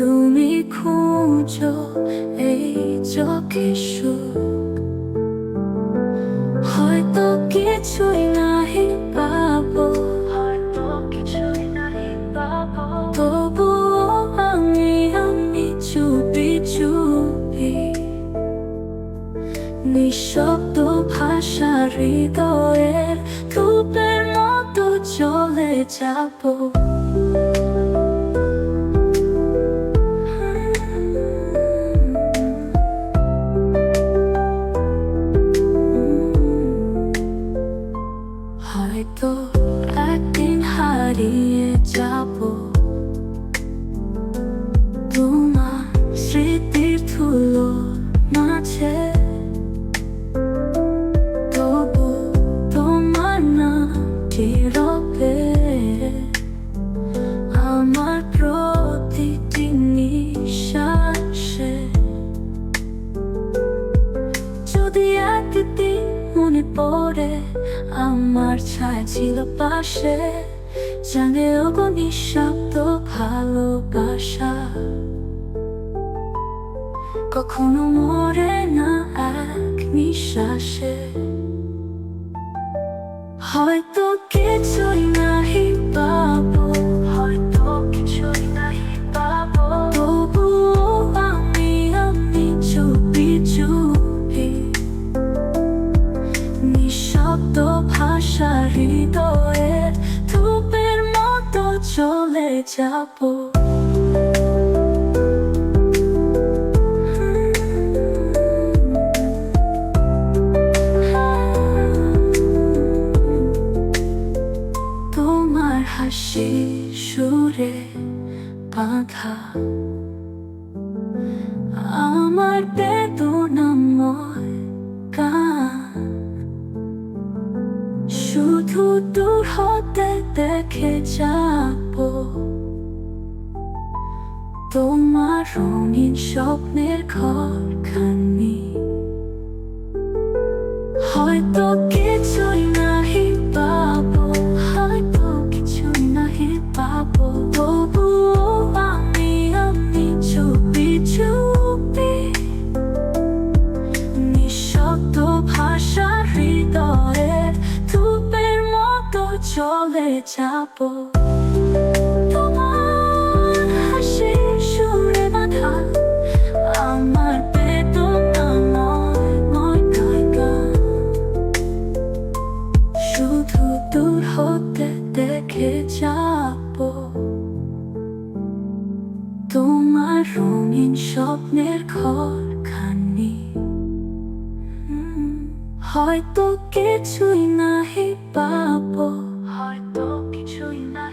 তুমি খুঁজো এই চোখে সুখ। হয়তো কিছুই নাহি পাবো। হয়তো কিছুই নাহি পাবো। তবুও আমি আমি চুপি চুপি। নিঃশব্দ ভাষা হৃদয়ের কূপের মতো চলে যাব। ito aking hari মনে পড়ে আমার ছায় ছিল পাশে। জানে ওগো নিঃশব্দ ভালোবাসা। কখনো মরে না এক নিঃশ্বাসে। হয়তো কিছুই নাহি ভাষা হৃদয়ের ধূপের মতো চলে যাব। তোমার হাসি সুরে বাঁধা। আমার বেদনাময় হতে দেখে যাব। তোমার রঙিন স্বপ্নের ঘরখানি। হয়তো কিছুই চলে যাব। তোমার হাসি সুরে বাঁধা আমার বেদনাময় ময় শুধু দূর দেখে যাব। তোমার রঙিন স্বপ্নের ঘরখানি। হুম, হয়তো কিছুই নাহি পাবো। হয়তো কিছুই কিছুই